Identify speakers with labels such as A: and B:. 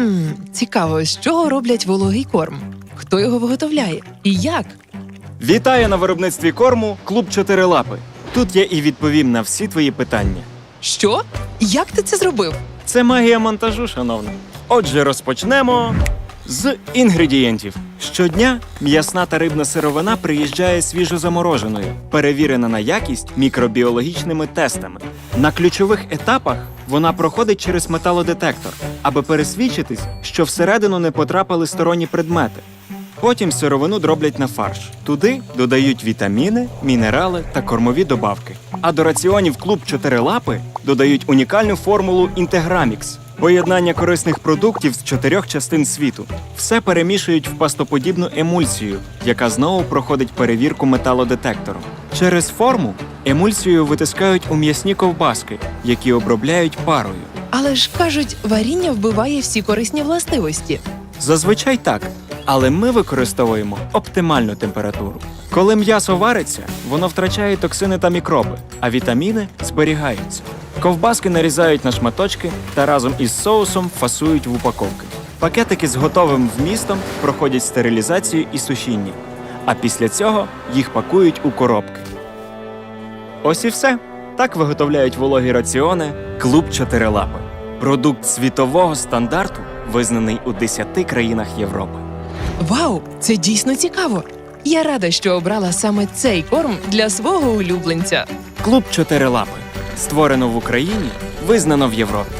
A: Хм, цікаво, з чого роблять вологий корм? Хто його виготовляє? І як?
B: Вітаю на виробництві корму Клуб Чотирилапи. Тут я і відповім на всі твої питання.
A: Що? Як ти це зробив?
B: Це магія монтажу, шановна. Отже, розпочнемо з інгредієнтів. Щодня м'ясна та рибна сировина приїжджає свіжозамороженою, перевірена на якість мікробіологічними тестами. На ключових етапах вона проходить через металодетектор, аби пересвідчитись, що всередину не потрапили сторонні предмети. Потім сировину дроблять на фарш. Туди додають вітаміни, мінерали та кормові добавки. А до раціонів клуб чотирилапи додають унікальну формулу Інтеграмікс поєднання корисних продуктів з чотирьох частин світу. Все перемішують в пастоподібну емульсію, яка знову проходить перевірку металодетектором. Через форму емульсію витискають у м'ясні ковбаски, які обробляють парою.
A: Але ж кажуть, варіння вбиває всі корисні властивості.
B: Зазвичай так, але ми використовуємо оптимальну температуру. Коли м'ясо вариться, воно втрачає токсини та мікроби, а вітаміни зберігаються. Ковбаски нарізають на шматочки та разом із соусом фасують в упаковки. Пакетики з готовим вмістом проходять стерилізацію і сушіння, а після цього їх пакують у коробки. Ось і все. Так виготовляють вологі раціони Клуб Чотирилапи. Продукт світового стандарту, визнаний у 10 країнах Європи.
A: Вау, це дійсно цікаво. Я рада, що обрала саме цей корм для свого улюбленця.
B: Клуб Чотирилапи. Створено в Україні, визнано в Європі.